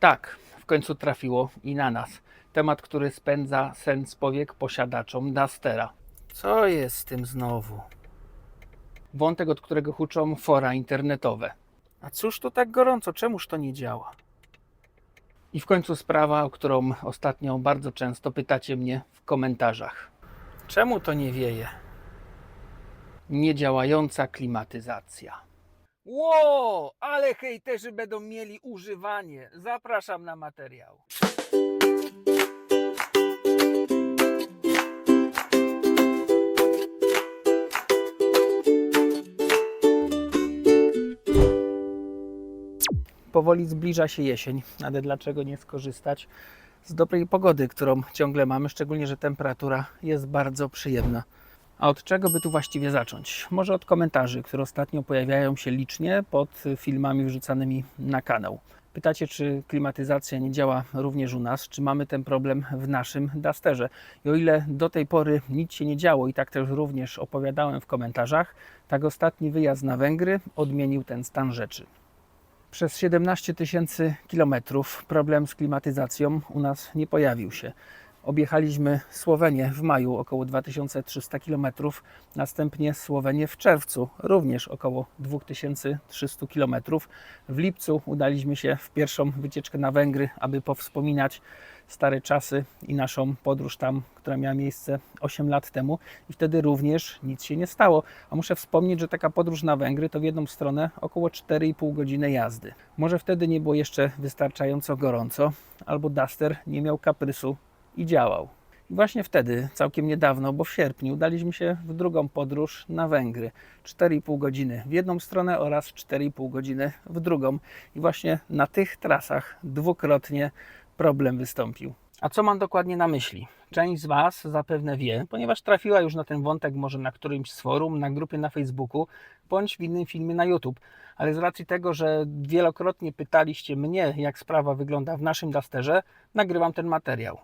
Tak, w końcu trafiło i na nas. Temat, który spędza sen z powiek posiadaczom Dastera. Co jest z tym znowu? Wątek, od którego huczą fora internetowe. A cóż to tak gorąco? Czemuż to nie działa? I w końcu sprawa, o którą ostatnio bardzo często pytacie mnie w komentarzach. Czemu to nie wieje? Niedziałająca klimatyzacja. Ło, ale hejterzy będą mieli używanie. Zapraszam na materiał. Powoli zbliża się jesień, ale dlaczego nie skorzystać z dobrej pogody, którą ciągle mamy, szczególnie, że temperatura jest bardzo przyjemna. A od czego by tu właściwie zacząć? Może od komentarzy, które ostatnio pojawiają się licznie pod filmami wrzucanymi na kanał. Pytacie, czy klimatyzacja nie działa również u nas, czy mamy ten problem w naszym Dusterze. I o ile do tej pory nic się nie działo i tak też również opowiadałem w komentarzach, tak ostatni wyjazd na Węgry odmienił ten stan rzeczy. Przez 17 tysięcy kilometrów problem z klimatyzacją u nas nie pojawił się. Objechaliśmy Słowenię w maju około 2300 km, następnie Słowenię w czerwcu również około 2300 km. W lipcu udaliśmy się w pierwszą wycieczkę na Węgry, aby powspominać stare czasy i naszą podróż tam, która miała miejsce 8 lat temu i wtedy również nic się nie stało. A muszę wspomnieć, że taka podróż na Węgry to w jedną stronę około 4,5 godziny jazdy. Może wtedy nie było jeszcze wystarczająco gorąco, albo Duster nie miał kaprysu i działał. I właśnie wtedy, całkiem niedawno, bo w sierpniu, udaliśmy się w drugą podróż na Węgry. 4,5 godziny w jedną stronę oraz 4,5 godziny w drugą. I właśnie na tych trasach dwukrotnie problem wystąpił. A co mam dokładnie na myśli? Część z Was zapewne wie, ponieważ trafiła już na ten wątek może na którymś z forum, na grupie na Facebooku, bądź w innym filmie na YouTube. Ale z racji tego, że wielokrotnie pytaliście mnie, jak sprawa wygląda w naszym Dusterze, nagrywam ten materiał.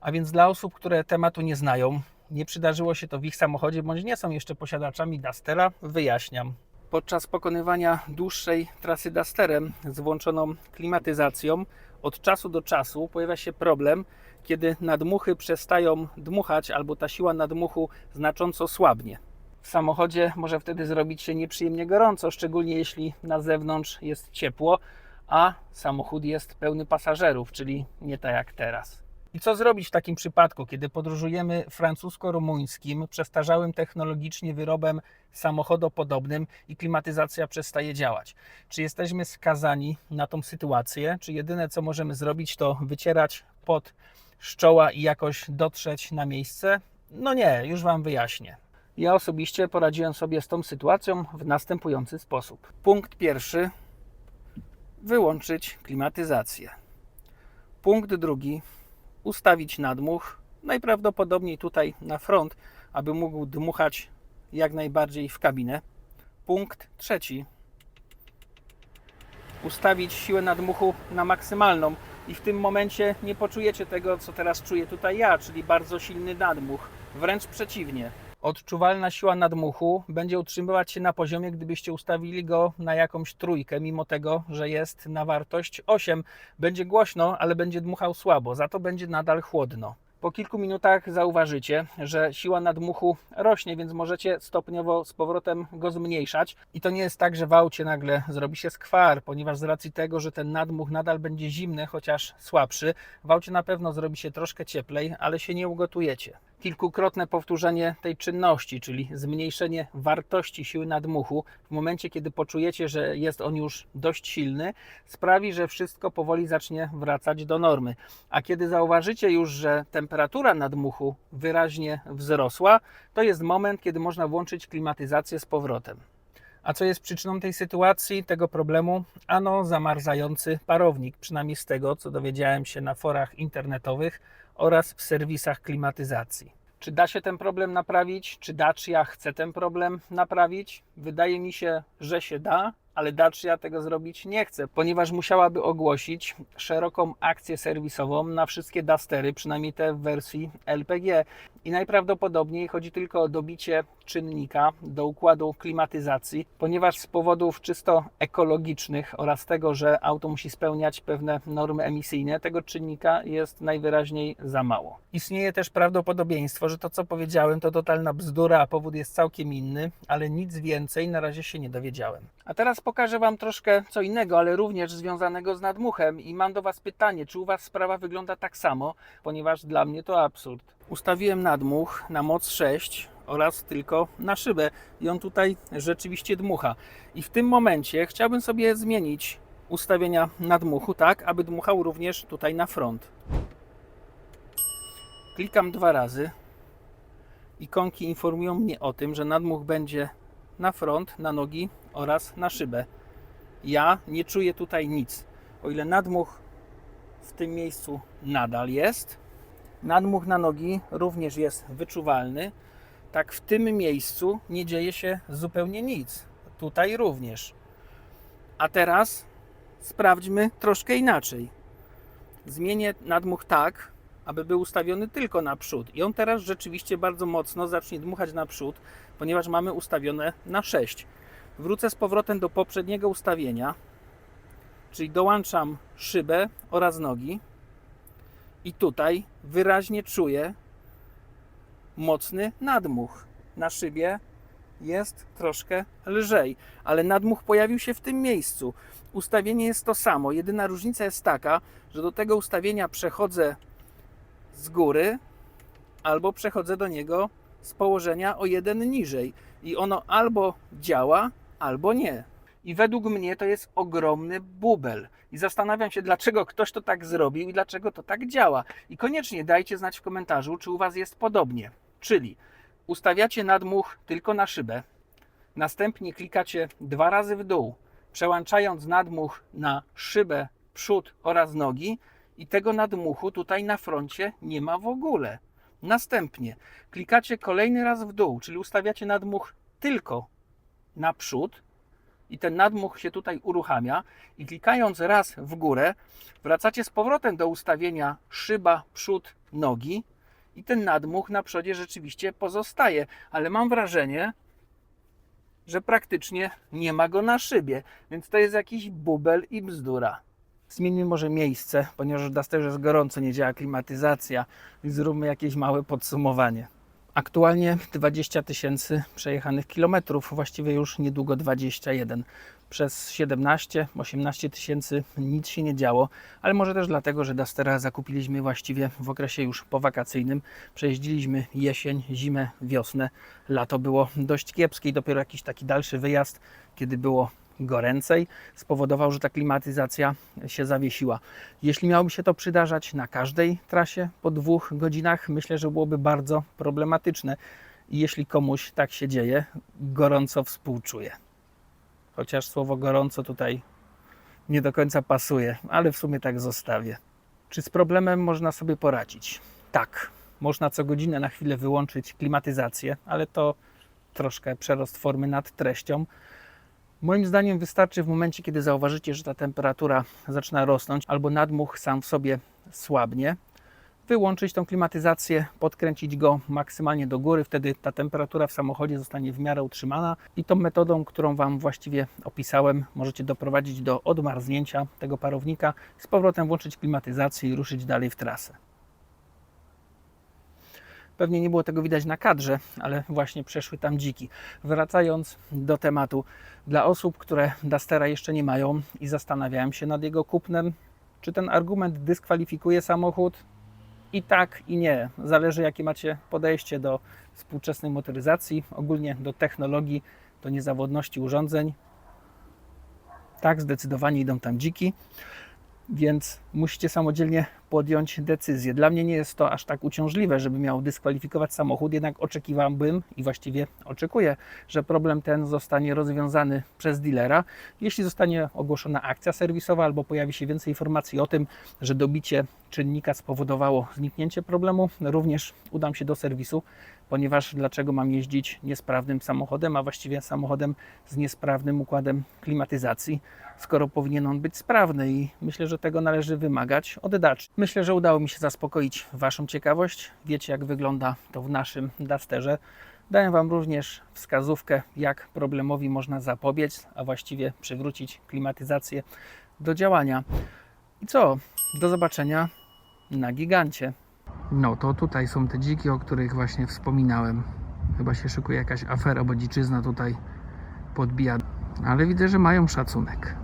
A więc dla osób, które tematu nie znają, nie przydarzyło się to w ich samochodzie, bądź nie są jeszcze posiadaczami Dustera, wyjaśniam. Podczas pokonywania dłuższej trasy Dusterem z włączoną klimatyzacją, od czasu do czasu pojawia się problem, kiedy nadmuchy przestają dmuchać albo ta siła nadmuchu znacząco słabnie. W samochodzie może wtedy zrobić się nieprzyjemnie gorąco, szczególnie jeśli na zewnątrz jest ciepło, a samochód jest pełny pasażerów, czyli nie tak jak teraz. I co zrobić w takim przypadku, kiedy podróżujemy francusko-rumuńskim, przestarzałym technologicznie wyrobem samochodopodobnym i klimatyzacja przestaje działać? Czy jesteśmy skazani na tą sytuację? Czy jedyne co możemy zrobić to wycierać pod szczoła i jakoś dotrzeć na miejsce? No nie, już Wam wyjaśnię. Ja osobiście poradziłem sobie z tą sytuacją w następujący sposób. Punkt pierwszy: wyłączyć klimatyzację. Punkt drugi: ustawić nadmuch, najprawdopodobniej tutaj na front, aby mógł dmuchać jak najbardziej w kabinę. Punkt trzeci. Ustawić siłę nadmuchu na maksymalną i w tym momencie nie poczujecie tego, co teraz czuję tutaj ja, czyli bardzo silny nadmuch. Wręcz przeciwnie. Odczuwalna siła nadmuchu będzie utrzymywać się na poziomie, gdybyście ustawili go na jakąś trójkę, mimo tego, że jest na wartość 8. Będzie głośno, ale będzie dmuchał słabo, za to będzie nadal chłodno. Po kilku minutach zauważycie, że siła nadmuchu rośnie, więc możecie stopniowo z powrotem go zmniejszać. I to nie jest tak, że w aucie nagle zrobi się skwar, ponieważ z racji tego, że ten nadmuch nadal będzie zimny, chociaż słabszy, w aucie na pewno zrobi się troszkę cieplej, ale się nie ugotujecie. Kilkukrotne powtórzenie tej czynności, czyli zmniejszenie wartości siły nadmuchu w momencie, kiedy poczujecie, że jest on już dość silny, sprawi, że wszystko powoli zacznie wracać do normy. A kiedy zauważycie już, że temperatura nadmuchu wyraźnie wzrosła, to jest moment, kiedy można włączyć klimatyzację z powrotem. A co jest przyczyną tej sytuacji, tego problemu? Ano zamarzający parownik, przynajmniej z tego, co dowiedziałem się na forach internetowych oraz w serwisach klimatyzacji. Czy da się ten problem naprawić? Czy Dacia chce ten problem naprawić? Wydaje mi się, że się da, ale Dacia tego zrobić nie chce, ponieważ musiałaby ogłosić szeroką akcję serwisową na wszystkie Dustery, przynajmniej te w wersji LPG. I najprawdopodobniej chodzi tylko o dobicie czynnika do układu klimatyzacji, ponieważ z powodów czysto ekologicznych oraz tego, że auto musi spełniać pewne normy emisyjne, tego czynnika jest najwyraźniej za mało. Istnieje też prawdopodobieństwo, że to co powiedziałem to totalna bzdura, a powód jest całkiem inny, ale nic więcej na razie się nie dowiedziałem. A teraz pokażę Wam troszkę co innego, ale również związanego z nadmuchem i mam do Was pytanie, czy u Was sprawa wygląda tak samo, ponieważ dla mnie to absurd. Ustawiłem nadmuch na moc 6 oraz tylko na szybę i on tutaj rzeczywiście dmucha. I w tym momencie chciałbym sobie zmienić ustawienia nadmuchu tak, aby dmuchał również tutaj na front. Klikam dwa razy. Ikonki informują mnie o tym, że nadmuch będzie na front, na nogi oraz na szybę. Ja nie czuję tutaj nic. O ile nadmuch w tym miejscu nadal jest, nadmuch na nogi również jest wyczuwalny, tak w tym miejscu nie dzieje się zupełnie nic. Tutaj również. A teraz sprawdźmy troszkę inaczej. Zmienię nadmuch tak, aby był ustawiony tylko na przód. I on teraz rzeczywiście bardzo mocno zacznie dmuchać na przód, ponieważ mamy ustawione na 6. Wrócę z powrotem do poprzedniego ustawienia, czyli dołączam szybę oraz nogi. I tutaj wyraźnie czuję mocny nadmuch. Na szybie jest troszkę lżej, ale nadmuch pojawił się w tym miejscu. Ustawienie jest to samo. Jedyna różnica jest taka, że do tego ustawienia przechodzę z góry albo przechodzę do niego z położenia o jeden niżej. I ono albo działa, albo nie. I według mnie to jest ogromny bubel. I zastanawiam się, dlaczego ktoś to tak zrobił i dlaczego to tak działa. I koniecznie dajcie znać w komentarzu, czy u Was jest podobnie. Czyli ustawiacie nadmuch tylko na szybę, następnie klikacie dwa razy w dół, przełączając nadmuch na szybę, przód oraz nogi i tego nadmuchu tutaj na froncie nie ma w ogóle. Następnie klikacie kolejny raz w dół, czyli ustawiacie nadmuch tylko na przód i ten nadmuch się tutaj uruchamia i klikając raz w górę wracacie z powrotem do ustawienia szyba, przód, nogi i ten nadmuch na przodzie rzeczywiście pozostaje, ale mam wrażenie, że praktycznie nie ma go na szybie, więc to jest jakiś bubel i bzdura. Zmieńmy może miejsce, ponieważ w Dusterze jest gorąco, nie działa klimatyzacja, więc zróbmy jakieś małe podsumowanie. Aktualnie 20 tysięcy przejechanych kilometrów, właściwie już niedługo 21. Przez 17-18 tysięcy nic się nie działo, ale może też dlatego, że Dustera zakupiliśmy właściwie w okresie już powakacyjnym. Przejeździliśmy jesień, zimę, wiosnę. Lato było dość kiepskie i dopiero jakiś taki dalszy wyjazd, kiedy było goręcej, spowodował, że ta klimatyzacja się zawiesiła. Jeśli miałoby się to przydarzać na każdej trasie po dwóch godzinach, myślę, że byłoby bardzo problematyczne. I jeśli komuś tak się dzieje, gorąco współczuję. Chociaż słowo gorąco tutaj nie do końca pasuje, ale w sumie tak zostawię. Czy z problemem można sobie poradzić? Tak, można co godzinę na chwilę wyłączyć klimatyzację, ale to troszkę przerost formy nad treścią. Moim zdaniem wystarczy w momencie, kiedy zauważycie, że ta temperatura zaczyna rosnąć albo nadmuch sam w sobie słabnie, wyłączyć tą klimatyzację, podkręcić go maksymalnie do góry, wtedy ta temperatura w samochodzie zostanie w miarę utrzymana i tą metodą, którą Wam właściwie opisałem, możecie doprowadzić do odmarznięcia tego parownika, z powrotem włączyć klimatyzację i ruszyć dalej w trasę. Pewnie nie było tego widać na kadrze, ale właśnie przeszły tam dziki. Wracając do tematu, dla osób, które Dustera jeszcze nie mają i zastanawiają się nad jego kupnem, czy ten argument dyskwalifikuje samochód? I tak, i nie. Zależy, jakie macie podejście do współczesnej motoryzacji, ogólnie do technologii, do niezawodności urządzeń. Tak, zdecydowanie idą tam dziki, więc musicie samodzielnie podjąć decyzję. Dla mnie nie jest to aż tak uciążliwe, żeby miał dyskwalifikować samochód, jednak oczekiwałbym i właściwie oczekuję, że problem ten zostanie rozwiązany przez dealera. Jeśli zostanie ogłoszona akcja serwisowa albo pojawi się więcej informacji o tym, że dobicie czynnika spowodowało zniknięcie problemu, również udam się do serwisu, ponieważ dlaczego mam jeździć niesprawnym samochodem, a właściwie samochodem z niesprawnym układem klimatyzacji, skoro powinien on być sprawny i myślę, że tego należy wymagać od daczy. Myślę, że udało mi się zaspokoić Waszą ciekawość. Wiecie, jak wygląda to w naszym Dusterze. Dałem Wam również wskazówkę, jak problemowi można zapobiec, a właściwie przywrócić klimatyzację do działania. I co? Do zobaczenia na gigancie. No to tutaj są te dziki, o których właśnie wspominałem. Chyba się szykuje jakaś afera, bo dziczyzna tutaj podbija. Ale widzę, że mają szacunek.